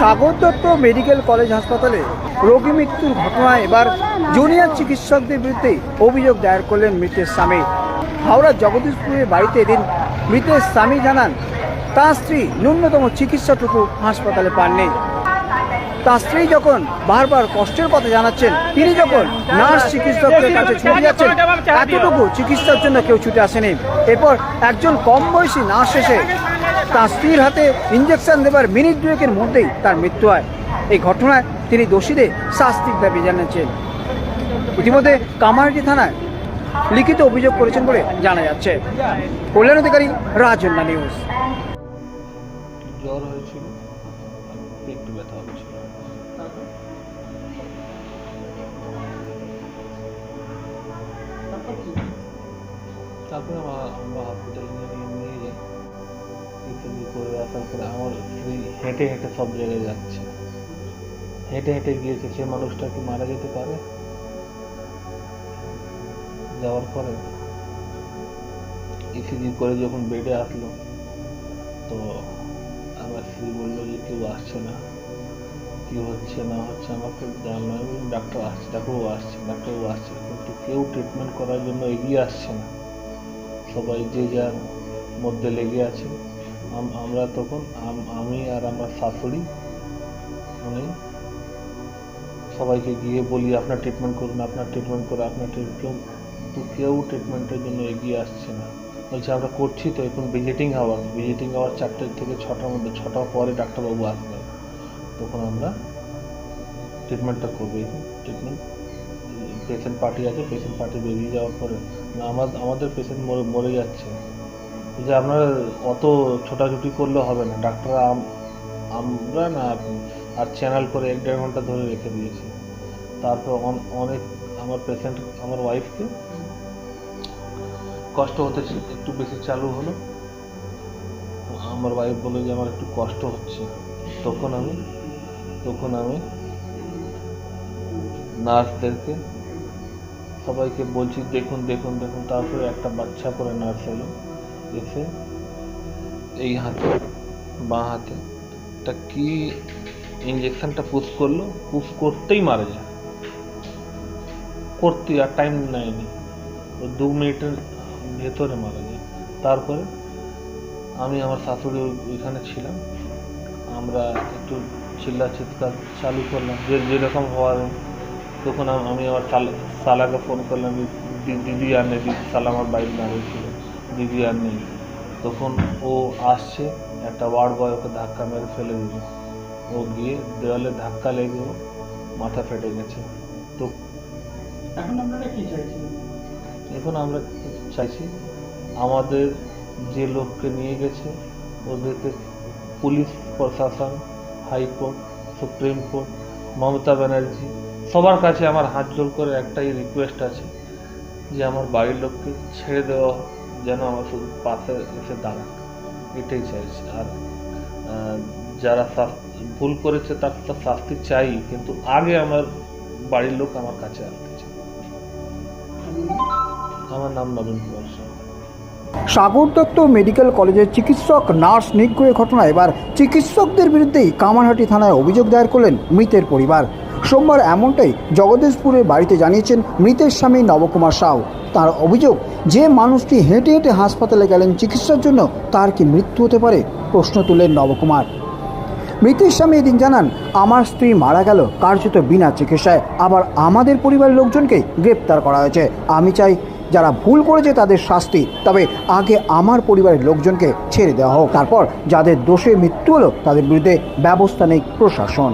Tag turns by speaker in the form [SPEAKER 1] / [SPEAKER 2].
[SPEAKER 1] Dutta medical college হাসপাতালে রোগী মৃত্যুর ঘটনায় এবার জুনিয়র চিকিৎসকদের বিরুদ্ধে অভিযোগ দায়ের করলেন মৃতের স্বামী। হাওড়ার জগদীশপুরের বাড়িতে এদিন মৃতের স্বামী জানান, তার স্ত্রী ন্যূনতম চিকিৎসাটুকু হাসপাতালে পাননি। তার স্ত্রী যখন বারবার কষ্টের কথা জানাচ্ছেন, তিনি যখন নার্স চিকিৎসকদের কাছে ছুটে যাচ্ছেন, এতটুকু চিকিৎসার জন্য কেউ ছুটে আসেনি। এরপর একজন কম বয়সী নার্স এসে তার স্ত্রীর হাতে ইঞ্জেকশন দেবার মিনিট দুয়েকের মধ্যেই তার মৃত্যু হয়। এই ঘটনায় তিনি দোষীদের শাস্তির দাবি জানিয়েছেন। ইতিমধ্যে কামারহাটি থানায় লিখিত অভিযোগ করেছেন বলে জানা যাচ্ছে। কল্যাণ অধিকারী রাজন্যা নিউজ।
[SPEAKER 2] জ্বর হয়েছিল পেট ব্যথা তারপরে আমরা হসপিটালে নিয়ে ইত্যাদি করে আসার পরে আমার স্ত্রী হেঁটে হেঁটে সব জায়গায় যাচ্ছে। হেঁটে হেঁটে গিয়েছে সে মানুষটা কি মারা যেতে পারে? যাওয়ার পরে ইসিজি করে যখন বেডে আসলো তো আমার স্ত্রী বলল যে কেউ আসছে না। কি হচ্ছে না হচ্ছে আমাকে জানলো। আমি বললাম, ডাক্তার আসছে ডাক্তারবাবু আসছে ডাক্তারবাবু আসছে কিন্তু কেউ ট্রিটমেন্ট করার জন্য এগিয়ে আসছে না। সবাই যে যার মধ্যে লেগে আছে আমরা তখন আমি আর আমার শাশুড়ি, উনি সবাইকে গিয়ে বলি, আপনার ট্রিটমেন্ট করুন, আপনার ট্রিটমেন্ট করে আপনার কেউ তো কেউ ট্রিটমেন্টের জন্য এগিয়ে আসছে না। বলছে, আমরা করছি তো, এখন ভিজিটিং আওয়ার ভিজিটিং আওয়ার চারটে থেকে ছটার মধ্যে ছটার পরে ডাক্তারবাবু আসবে। তখন আমরা ট্রিটমেন্টটা করব। ট্রিটমেন্ট পেশেন্ট পার্টি আছে পেশেন্ট পার্টি বেরিয়ে যাওয়ার পরে, না আমার আমাদের পেশেন্ট মরে মরে যাচ্ছে। যে আপনারা অত ছোটাছুটি করলে হবে না। ডাক্তার আমরা না আর চ্যানেল করে এক দেড় ঘণ্টা ধরে রেখে দিয়েছি। তারপর অন- অনেক আমার পেশেন্ট আমার ওয়াইফকে কষ্ট হতেছে একটু বেশি চালু হলো। আমার ওয়াইফ বলে যে, আমার একটু কষ্ট হচ্ছে। তখন আমি তখন আমি নার্সদেরকে সবাইকে বলছি, দেখুন দেখুন দেখুন। তারপরে একটা বাচ্চা করে নার্স এলো। এসে এই হাতে, বাঁ হাতে একটা কি ইঞ্জেকশনটা পুশ করল? পুশ করতেই মারা যায়। করতে আর টাইম নেয়নি। দু মিনিটের ভেতরে মারা যায়। তারপরে আমি আমার শাশুড়ি ওই- ওইখানে ছিলাম। আমরা একটু চিল্লা চিৎকার চালু করলাম। যে যেরকম হওয়ার, তখন আমি আমার সালাকে ফোন করলাম দিদি আর নেই দিদি সালা আমার বাইরে দাঁড়িয়েছিল দিদি আর নেই। তখন ও আসছে একটা ওয়ার্ড বয় ওকে ধাক্কা মেরে ফেলে দিল। ও গিয়ে দেওয়ালে ধাক্কা লেগে মাথা ফেটে গেছে। তো
[SPEAKER 3] এখন আপনারা কি চাইছেন?
[SPEAKER 2] এখন আমরা চাইছি আমাদের যে লোককে নিয়ে গেছে ওদেরকে পুলিশ প্রশাসন high court supreme court Mamata Banerjee সবার কাছে আমার হাত জোর করে একটাই রিকোয়েস্ট আছে যে আমার বাড়ির লোককে ছেড়ে দেওয়া যেন আমার শুধু পাশে এসে দাঁড়াক, এটাই চাইছি আর যারা ভুল করেছে তার তো শাস্তি চাই, কিন্তু আগে আমার বাড়ির লোক আমার কাছে আসতে চাই আমার নাম নবীন কুমার
[SPEAKER 1] সাগর দত্ত মেডিকেল কলেজের চিকিৎসক, নার্স নিগ্রহের ঘটনায় এবার চিকিৎসকদের বিরুদ্ধেই কামারহাটি থানায় অভিযোগ দায়ের করলেন মৃতের পরিবার। সোমবার এমনটাই জগদীশপুরের বাড়িতে জানিয়েছেন মৃতের স্বামী নবকুমার সাউ তার অভিযোগ, যে মানুষটি হেঁটে হেঁটে হাসপাতালে গেলেন চিকিৎসার জন্য, তার কি মৃত্যু হতে পারে? প্রশ্ন তুলেন নবকুমার। মৃতের স্বামী এদিন জানান, আমার স্ত্রী মারা গেল, কার্যত বিনা চিকিৎসায়। আবার আমাদের পরিবারের লোকজনকে গ্রেপ্তার করা হয়েছে। আমি চাই যারা ভুল করেছে তাদের শাস্তি। তবে আগে আমার পরিবারের লোকজনকে ছেড়ে দেওয়া হোক। তারপর যাদের দোষে মৃত্যু হলো, তাদের বিরুদ্ধে ব্যবস্থা নেই প্রশাসন।